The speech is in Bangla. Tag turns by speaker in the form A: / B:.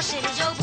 A: বসেন